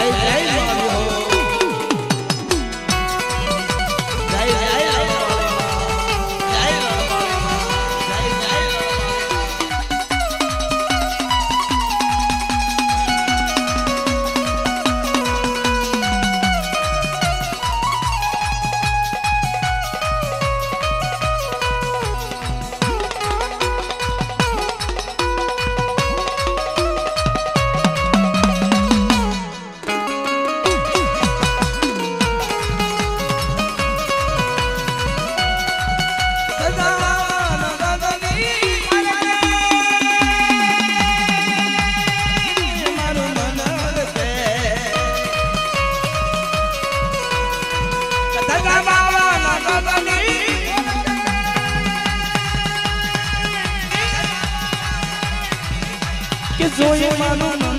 来来。所有一路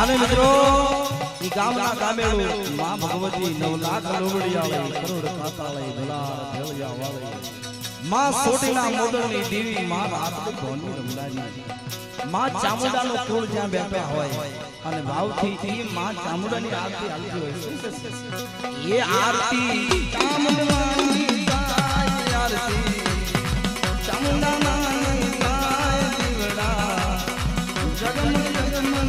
અને મિત્રો ઈ ગામના ગામેળું મા ભગવતી નવ લાખ આવે કરોડ ખાતા લઈ ભેળિયા વાવે. મા સોટીના મોદરની દેવી માં રાત ભોની રમડાની મા ચામુંડાનો કુળ જ્યાં બેઠા હોય અને ભાવથી એ મા ચામુંડાની આરતી હાલતી હોય એ આરતી ચામુંડાની આરતી. ચામુંડામાં જગમન જગમન